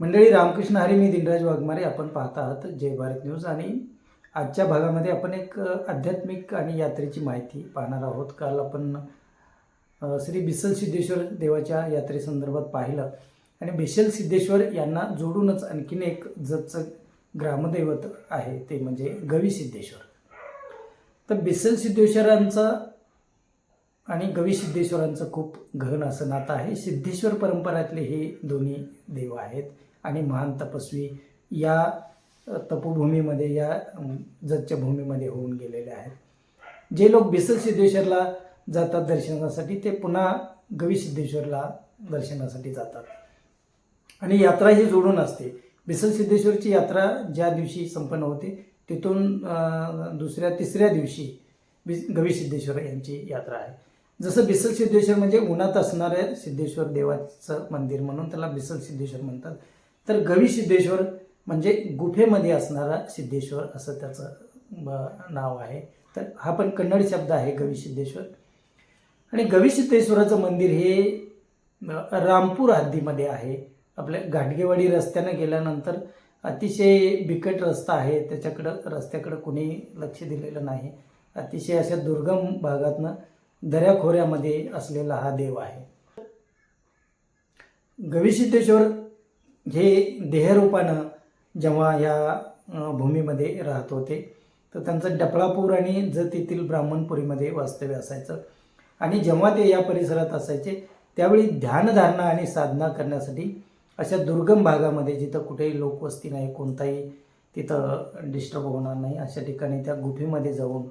मंडळी रामकृष्ण हरी मी दिनराज वाघमारे. आपण पाहत आहात जय भारत न्यूज आणि आजच्या भागामध्ये आपण एक आध्यात्मिक आणि यात्रेची माहिती पाहणार आहोत. काल आपण श्री बिसल सिद्धेश्वर देवाच्या यात्रेसंदर्भात पाहिलं आणि बिशल सिद्धेश्वर यांना जोडूनच आणखीन एक जतचं ग्रामदैवत आहे ते म्हणजे गवी सिद्धेश्वर. तर बिसल सिद्धेश्वरांचं आणि गवी सिद्धेश्वरांचं खूप घन असं नातं आहे. सिद्धेश्वर परंपरातले हे दोन्ही देव आहेत. आणि महान तपस्वी या तपोभूमीमध्ये या अम, भूमीमध्ये होऊन गेलेले आहेत. जे लोक बिसल सिद्धेश्वरला जातात दर्शनासाठी ते पुन्हा गवी सिद्धेश्वरला दर्शनासाठी जातात. आणि यात्रा ही जोडून असते. बिसल सिद्धेश्वरची यात्रा ज्या दिवशी संपन्न होते तिथून दुसऱ्या तिसऱ्या दिवशी बि गवी सिद्धेश्वर यांची यात्रा आहे. जसं बिसल सिद्धेश्वर म्हणजे उन्हात असणाऱ्या सिद्धेश्वर देवाचं मंदिर म्हणून त्याला बिसल सिद्धेश्वर म्हणतात. तर गवी सिद्धेश्वर म्हणजे गुफेमध्ये असणारा सिद्धेश्वर असं त्याचं नाव आहे. तर हा पण कन्नड शब्द आहे गवी सिद्धेश्वर. आणि गवी सिद्धेश्वराचं मंदिर हे रामपूर हद्दीमध्ये आहे. आपल्या घाटगेवाडी रस्त्यानं गेल्यानंतर अतिशय बिकट रस्ता आहे. त्याच्याकडं रस्त्याकडं कुणी लक्ष दिलेलं नाही. अतिशय अशा दुर्गम भागातनं दऱ्याखोऱ्यामध्ये असलेला हा देव आहे. गवी सिद्धेश्वर हे देहरूपानं जेव्हा ह्या भूमीमध्ये राहत होते तर त्यांचं डपळापूर आणि जत तेथील ब्राह्मणपुरीमध्ये वास्तव्य असायचं. आणि जेव्हा ते या परिसरात असायचे त्यावेळी ध्यानधारणा आणि साधना करण्यासाठी अशा दुर्गम भागामध्ये जिथं कुठेही लोकवस्ती नाही कोणताही तिथं डिस्टर्ब होणार नाही अशा ठिकाणी त्या गुफेमध्ये जाऊन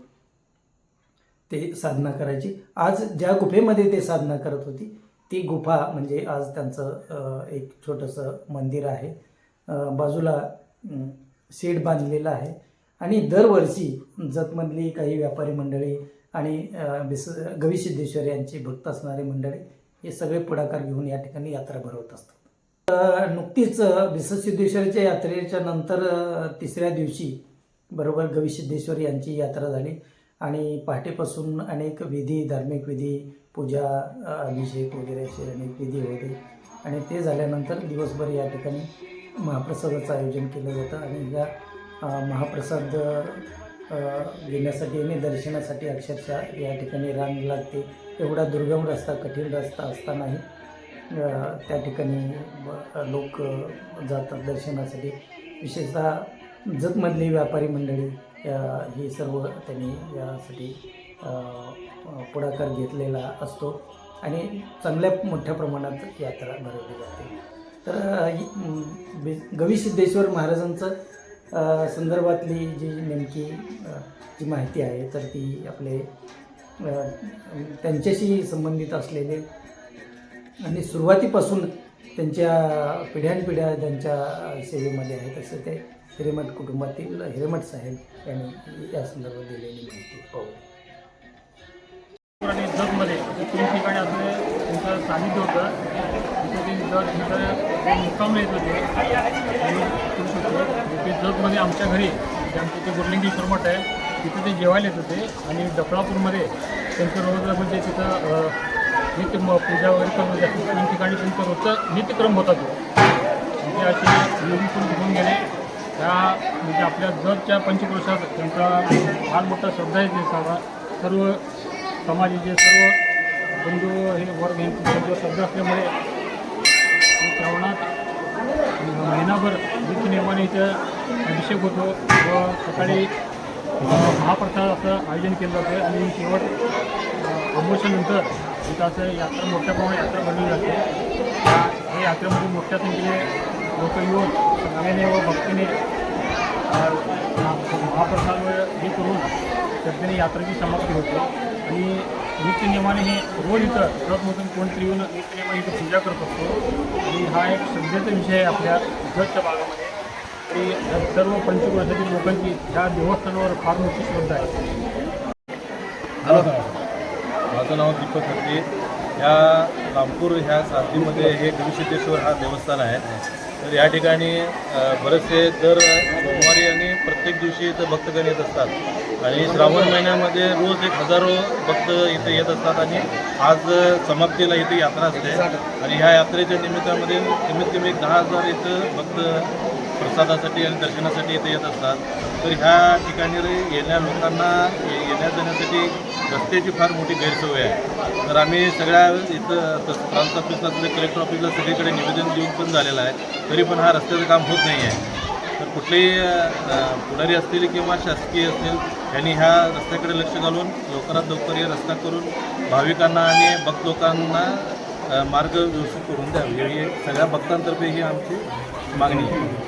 ते साधना करायची. आज ज्या गुफेमध्ये ते साधना करत होती ती गुफा म्हणजे आज त्यांचं एक छोटंसं मंदिर आहे. बाजूला शेड बांधलेलं आहे. आणि दरवर्षी जतमधली काही व्यापारी मंडळी आणि विस बिस गवी यांची भक्त असणारी मंडळी हे सगळे पुढाकार घेऊन या ठिकाणी यात्रा भरवत असतात. नुकतीच अ, यात्रेच्या नंतर तिसऱ्या दिवशी बरोबर गविसिद्धेश्वर यांची यात्रा झाली. आणि पहाटेपासून अनेक विधी धार्मिक विधी पूजा अभिषेक वगैरे असे अनेक विधी होते. आणि ते झाल्यानंतर दिवसभर या ठिकाणी महाप्रसादाचं आयोजन केलं जातं आणि या महाप्रसाद घेण्यासाठी आणि दर्शनासाठी अक्षरशः या ठिकाणी रांग लागते. एवढा दुर्गम रस्ता कठीण रस्ता असतानाही त्या ठिकाणी लोक जातात दर्शनासाठी. विशेषतः जतमधली व्यापारी मंडळी ही सर्व त्यांनी यासाठी पुढाकार घेतलेला असतो आणि चांगल्या मोठ्या प्रमाणात यात्रा भरवली जाते. तर गविसिद्धेश्वर ही, गवी सिद्धेश्वर महाराजांचं संदर्भातली जी नेमकी जी माहिती आहे तर ती आपले त्यांच्याशी संबंधित असलेले आणि सुरुवातीपासून त्यांच्या पिढ्यानपिढ्या त्यांच्या सेवेमध्ये आहेत असं ते हिरेमठ कुटुंबातील हिरेमठ साहेब यांनी या संदर्भात दिलेली माहिती पाहू. आणि तीन ठिकाणी असले त्यांचं सानिध्य होतं. तिथे ते जग तिथं मुक्काम येत होते. आणि करू शकतो ते जगमध्ये आमच्या घरी जे ते गुरलिंगेश्वर मठ आहे तिथे ते जेवायला येत होते. आणि डफळापूरमध्ये त्यांचं रोज म्हणजे तिथं नित्य पूजा वगैरे करत होते. तीन ठिकाणी तुमचं रोजचं नित्यक्रम होता तो. म्हणजे असे योगी करून घेऊन गेले. त्या म्हणजे आपल्या जगच्या पंचपुरुषात त्यांचा फार मोठा श्रद्धा आहे ते सर्व सर्व समाजाचे सर्व बंधू हे वर्ग यांची सर्व श्रद्धा असल्यामुळे श्रावणात महिनाभर नित्यनियमाने इथं अभिषेक होतो व सकाळी महाप्रसाद असं आयोजन केलं जातं आणि शेवट अ, इथं असं यात्रा मोठ्या प्रमाणात यात्रा भरली जाते. या यात्रेमध्ये मोठ्या संख्येने लोक येऊन नव्याने व भक्तीने महाप्रसाद हे करून श्रद्धेने यात्रेची समाप्ती होते. आणि नित्यनियमाने हे रोज इथं ट्रकमधून कोणतरी येऊन नित्यनियमाने इथं पूजा करत असतो. आणि हा एक सध्याचा विषय आहे आपल्या जगच्या भागामध्ये. आणि सर्व पंचवर्षातील लोकांची ह्या देवस्थानावर फार मोठी श्रद्धा आहे. माझं नाव दीपक हत्ती. ह्या रामपूर ह्या साथीमध्ये हे गविसिद्धेश्वर हा देवस्थान आहे. तर या ठिकाणी बरेचसे दर सोमवारी आणि प्रत्येक दिवशी इथं भक्तगण येत असतात. आणि श्रावण महिन्यामध्ये रोज एक हजारो भक्त इथे येत असतात आणि आज समाप्तीला इथे यात्रा असते. आणि ह्या यात्रेच्या निमित्तामध्ये कमीत कमी एक दहा हजार इथं भक्त प्रसादासाठी आणि दर्शनासाठी इथे येत असतात. तर ह्या ठिकाणी येण्या लोकांना येण्या जाण्यासाठी रस्त्याची फार मोठी गैरसोय आहे. तर आम्ही सगळ्या इथं तसं प्रांत ऑफिसला तसं कलेक्टर ऑफिसला सगळीकडे निवेदन देऊन पण झालेलं आहे. तरी पण हा रस्त्याचं काम होत नाही आहे. तर कुठलेही पुढारी असतील किंवा शासकीय असतील यांनी ह्या रस्त्याकडे लक्ष घालून लवकरात लवकर हे रस्ता करून भाविकांना आणि भक्त लोकांना मार्ग व्यवस्थित करून द्यावे. ही सगळ्या भक्तांतर्फे ही आमची मागणी आहे.